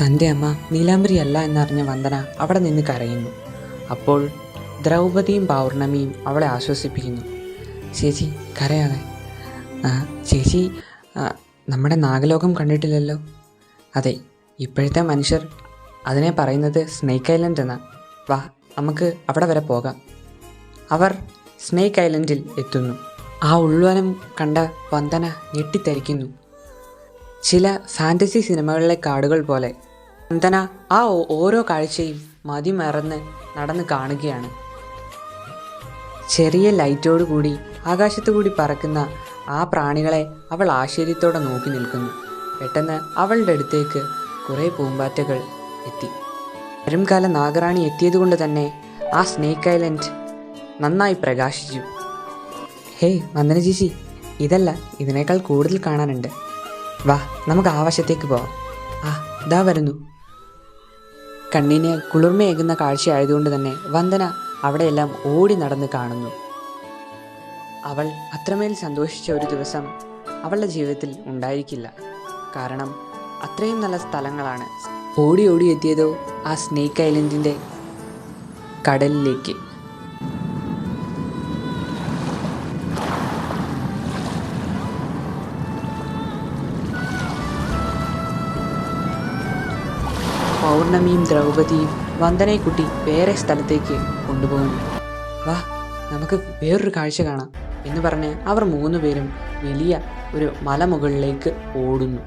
തന്റെ അമ്മ നീലാംബരി അല്ല എന്നറിഞ്ഞ വന്ദന അവിടെ നിന്ന് കരയുന്നു. അപ്പോൾ ദ്രൗപതിയും പൗർണമിയും അവളെ ആശ്വസിപ്പിക്കുന്നു. ചേച്ചി കരയാതെ. ചേച്ചി നമ്മുടെ നാഗലോകം കണ്ടിട്ടില്ലല്ലോ? അതെ ഇപ്പോഴത്തെ മനുഷ്യർ അതിനെ പറയുന്നത് സ്നേക്ക് ഐലൻഡ് എന്നാ. വാ നമുക്ക് അവിടെ വരെ പോകാം. അവർ സ്നേക്ക് ഐലൻഡിൽ എത്തുന്നു. ആ ഉൾവനം കണ്ട വന്ദന ഞെട്ടിത്തരിക്കുന്നു. ചില ഫാന്റസി സിനിമകളിലെ കാടുകൾ പോലെ വന്ദന ആ ഓരോ കാഴ്ചയും മതിമറന്ന് നടന്ന് കാണുകയാണ്. ചെറിയ ലൈറ്റോടു കൂടി ആകാശത്തു കൂടി പറക്കുന്ന ആ പ്രാണികളെ അവൾ ആശ്ചര്യത്തോടെ നോക്കി നിൽക്കുന്നു. പെട്ടെന്ന് അവളുടെ അടുത്തേക്ക് കുറേ പൂമ്പാറ്റകൾ എത്തി. വരുംകാല നാഗറാണി എത്തിയതുകൊണ്ട് തന്നെ ആ സ്നേക്ക് ഐലൻഡ് നന്നായി പ്രകാശിച്ചു. ഹേയ് വന്ദന ചേച്ചി ഇതല്ല ഇതിനേക്കാൾ കൂടുതൽ കാണാനുണ്ട്. വാ നമുക്ക് ആവശ്യത്തേക്ക് പോവാം. ആ ഇതാ വരുന്നു. കണ്ണിന് കുളിർമയേകുന്ന കാഴ്ചയായതുകൊണ്ട് തന്നെ വന്ദന അവിടെയെല്ലാം ഓടി നടന്ന് കാണുന്നു. അവൾ അത്രമേൽ സന്തോഷിച്ച ഒരു ദിവസം അവളുടെ ജീവിതത്തിൽ ഉണ്ടായിരിക്കില്ല. കാരണം അത്രയും നല്ല സ്ഥലങ്ങളാണ്. ഓടി ഓടി എത്തിയതോ ആ സ്നേക്ക് ഐലൻഡിന്റെ കടലിലേക്ക്. പൗർണമിയും ദ്രൗപതിയും വന്ദനയെക്കുട്ടി വേറെ സ്ഥലത്തേക്ക് കൊണ്ടുപോകുന്നു. വാ നമുക്ക് വേറൊരു കാഴ്ച കാണാം എന്ന് പറഞ്ഞ് അവർ മൂന്നുപേരും വലിയ ഒരു മലമുകളിലേക്ക് ഓടുന്നു.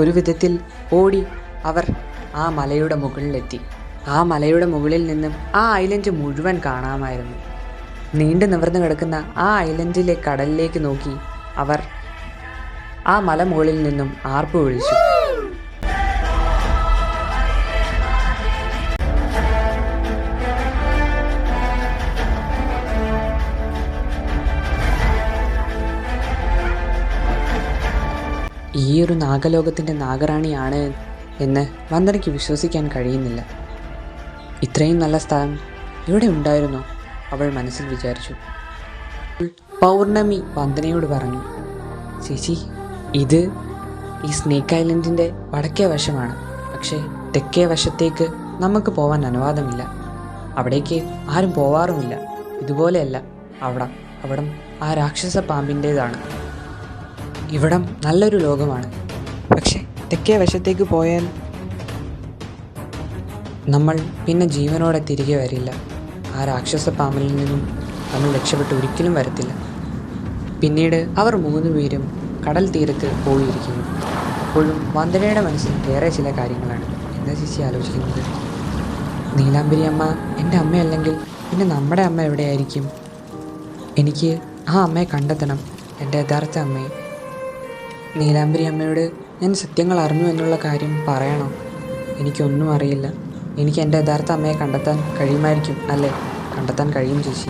ഒരു വിധത്തിൽ ഓടി അവർ ആ മലയുടെ മുകളിലെത്തി. ആ മലയുടെ മുകളിൽ നിന്നും ആ ഐലൻഡ് മുഴുവൻ കാണാമായിരുന്നു. നീണ്ടു നിവർന്നു കിടക്കുന്ന ആ ഐലൻഡിലെ കടലിലേക്ക് നോക്കി അവർ ആ മലമുകളിൽ നിന്നും ആർപ്പ് വിളിച്ചു ഈ ഒരു നാഗലോകത്തിന്റെ നാഗറാണിയാണ് എന്ന് വന്ദനയ്ക്ക് വിശ്വസിക്കാൻ കഴിയുന്നില്ല. ഇത്രയും നല്ല സ്ഥലം ഇവിടെ ഉണ്ടായിരുന്നോ? അവൾ മനസ്സിൽ വിചാരിച്ചു. പൗർണമി വന്ദനയോട് പറഞ്ഞു ചേച്ചി ഇത് ഈ സ്നേക്ക് ഐലൻഡിന്റെ വടക്കേ വശമാണ്. പക്ഷേ തെക്കേ വശത്തേക്ക് നമുക്ക് പോവാൻ അനുവാദമില്ല. അവിടേക്ക് ആരും പോവാറുമില്ല. ഇതുപോലെയല്ല. അവിടം അവിടം ആ രാക്ഷസ പാമ്പിന്റേതാണ്. ഇവിടം നല്ലൊരു ലോകമാണ്. പക്ഷേ തെക്കേ വശത്തേക്ക് പോയാൽ നമ്മൾ പിന്നെ ജീവനോടെ തിരികെ വരില്ല. ആ രാക്ഷസ പാമ്പിൽ നിന്നും നമ്മൾ രക്ഷപ്പെട്ട് ഒരിക്കലും വരത്തില്ല. പിന്നീട് അവർ മൂന്നു പേരും കടൽ തീരത്ത് പോയിരിക്കുന്നു. അപ്പോഴും വന്ദനയുടെ മനസ്സിൽ വേറെ ചില കാര്യങ്ങളാണ്. എന്താ ചേച്ചി ആലോചിക്കുന്നത്? നീലാംബരി അമ്മ എന്റെ അമ്മയല്ലെങ്കിൽ പിന്നെ നമ്മുടെ അമ്മ എവിടെയായിരിക്കും? എനിക്ക് ആ അമ്മയെ കണ്ടെത്തണം. എന്റെ യഥാർത്ഥ അമ്മയെ. നീലാംബരി അമ്മയോട് ഞാൻ സത്യങ്ങൾ അറിഞ്ഞു എന്നുള്ള കാര്യം പറയണോ? എനിക്കൊന്നും അറിയില്ല. എനിക്ക് എന്റെ യഥാർത്ഥ അമ്മയെ കണ്ടെത്താൻ കഴിയുമായിരിക്കും അല്ലേ? കണ്ടെത്താൻ കഴിയും ചേച്ചി.